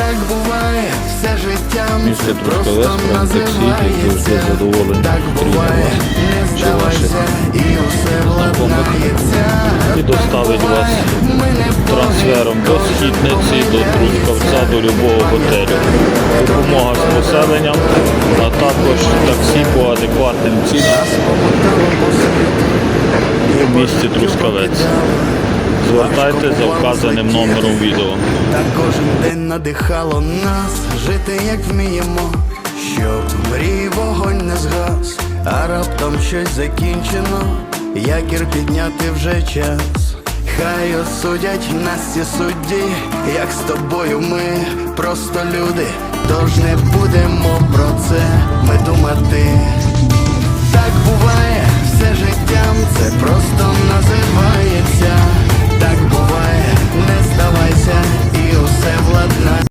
Так буває все життя, Місце просто називається. Так буває, не здавайся, і усе владнається. і доставить вас трансфером до східниці, до Трускавця, до любого готелю. Допомога з поселенням, а також таксі по адекватним цінам у місті Трускавець. Звертайте за вказаним номером відео. Та кожен день надихало нас жити як вміємо, щоб мрій вогонь не згас, а раптом щось закінчено, якір підняти вже час. Хай осудять нас ці судді, як з тобою ми просто люди, тож не будемо про це